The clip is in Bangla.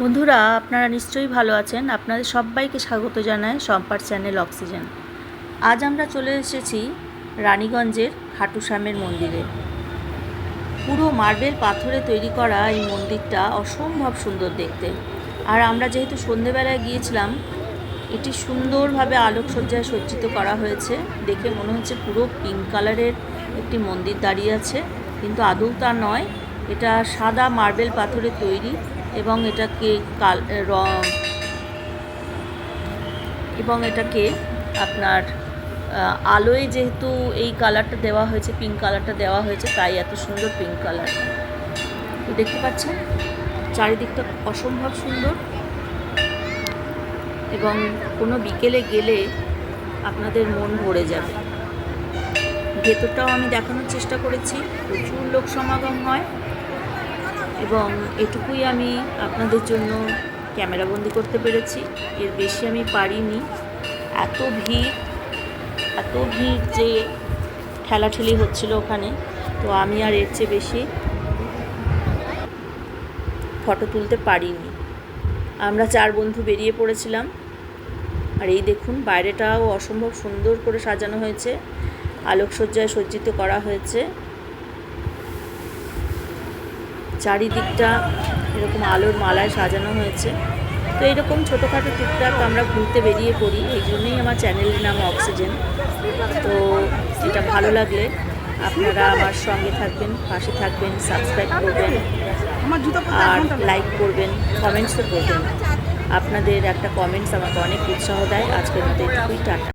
বন্ধুরা, আপনারা নিশ্চয়ই ভালো আছেন। আপনাদের সবাইকে স্বাগত জানায় সম্পার চ্যানেল অক্সিজেন। আজ আমরা চলে এসেছি রানীগঞ্জের খাটু শ্যামের মন্দিরে। পুরো মার্বেল পাথরে তৈরি করা এই মন্দিরটা অসম্ভব সুন্দর দেখতে। আর আমরা যেহেতু সন্ধেবেলায় গিয়েছিলাম, এটি সুন্দরভাবে আলোকসজ্জায় সজ্জিত করা হয়েছে। দেখে মনে হচ্ছে পুরো পিঙ্ক কালারের একটি মন্দির দাঁড়িয়ে আছে। কিন্তু আদৌ তা নয়, এটা সাদা মার্বেল পাথরে তৈরি এবং এটাকে কাল রং, এবং এটাকে আপনার আলোয় যেহেতু এই কালারটা দেওয়া হয়েছে পিঙ্ক কালারটা দেওয়া হয়েছে, তাই এত সুন্দর পিঙ্ক কালার। দেখতে পাচ্ছেন? চারিদিকটা অসম্ভব সুন্দর। এবং কোনো বিকেলে গেলে আপনাদের মন ভরে যাবে। ভেতরটাও আমি দেখানোর চেষ্টা করেছি। প্রচুর লোক সমাগম হয়। এবং এটুকুই আমি আপনাদের জন্য ক্যামেরাবন্দি করতে পেরেছি। এর বেশি আমি পারিনি। এত ভিড় এত ভিড় যে ঠেলাঠেলি হচ্ছিল ওখানে। তো আমি আর এর চেয়ে বেশি ফটো তুলতে পারিনি। আমরা চার বন্ধু বেরিয়ে পড়েছিলাম। আর এই দেখুন, বাইরেটাও অসম্ভব সুন্দর করে সাজানো হয়েছে। আলোকসজ্জায় সজ্জিত করা হয়েছে। চারিদিকটা এরকম আলোর মালায় সাজানো হয়েছে। তো এরকম ছোটোখাটো টুকটাক আমরা ঘুরতে বেরিয়ে পড়ি এই জন্যই আমার চ্যানেলের নাম অক্সিজেন। তো এটা ভালো লাগলে আপনারা আমার সঙ্গে থাকবেন পাশে থাকবেন সাবস্ক্রাইব করবেন আর লাইক করবেন কমেন্টসও করবেন। আপনাদের একটা কমেন্টস আমাকে অনেক উৎসাহ দেয়। আজকের মতো এটুকুই টাটা।